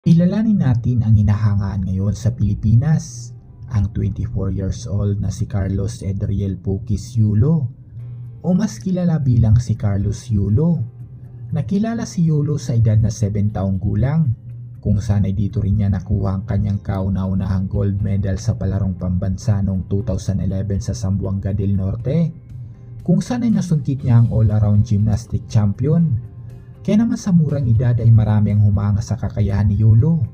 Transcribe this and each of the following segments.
Ilalanin natin ang hinahangaan ngayon sa Pilipinas, ang 24 years old na si Carlos Edriel Pukis Yulo o mas kilala bilang si Carlos Yulo. Nakilala si Yulo sa edad na 7 taong gulang kung saan ay dito rin niya nakuha ang kanyang kauna-unahang gold medal sa palarong pambansa noong 2011 sa Zamboanga del Norte kung saan ay nasungkit niya ang all-around gymnastic champion kaya naman sa murang edad ay marami ang humanga sa kakayahan ni Yulo,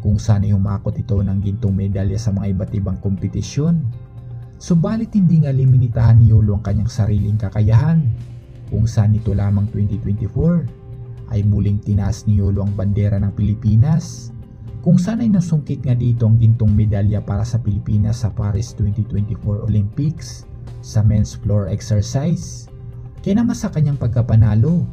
kung saan ay humakot ito ng gintong medalya sa mga iba't ibang kompetisyon. Subalit hindi nga liminitahan ni Yulo ang kanyang sariling kakayahan, kung saan ito lamang 2024 ay muling tinaas ni Yulo ang bandera ng Pilipinas, kung saan ay nasungkit nga dito ang gintong medalya para sa Pilipinas sa Paris 2024 Olympics sa men's floor exercise. Kaya naman sa kanyang pagkapanalo,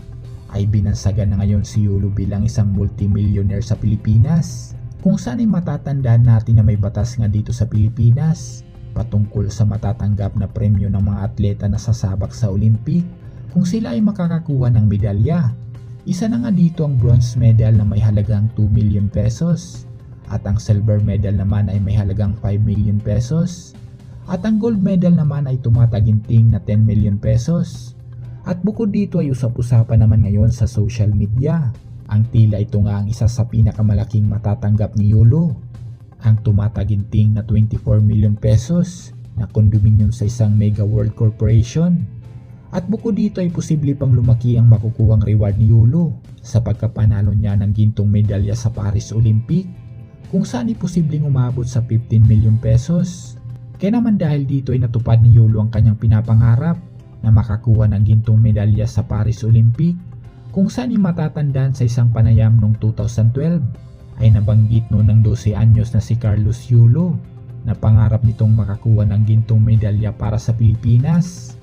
ay binansagan na ngayon si Yulo bilang isang multimillionaire sa Pilipinas. Kung saan ay matatandaan natin na may batas nga dito sa Pilipinas patungkol sa matatanggap na premyo ng mga atleta na sasabak sa Olympic kung sila ay makakakuha ng medalya. Isa na nga dito ang bronze medal na may halagang 2 million pesos at ang silver medal naman ay may halagang 5 million pesos at ang gold medal naman ay tumataginting na 10 million pesos. At bukod dito ay usap-usapan naman ngayon sa social media. Ang tila ito nga ang isa sa pinakamalaking matatanggap ni Yulo. Ang tumataginting na 24 million pesos na condominium sa isang mega world corporation. At bukod dito ay posible pang lumaki ang makukuhang reward ni Yulo sa pagkapanalo niya ng gintong medalya sa Paris Olympic kung saan ay posibleng umabot sa 15 million pesos. Kaya naman dahil dito ay natupad ni Yulo ang kanyang pinapangarap na makakuha ng gintong medalya sa Paris Olympic kung saan matatandaan sa isang panayam noong 2012 ay nabanggit noon ng 12 anyos na si Carlos Yulo na pangarap nitong makakuha ng gintong medalya para sa Pilipinas.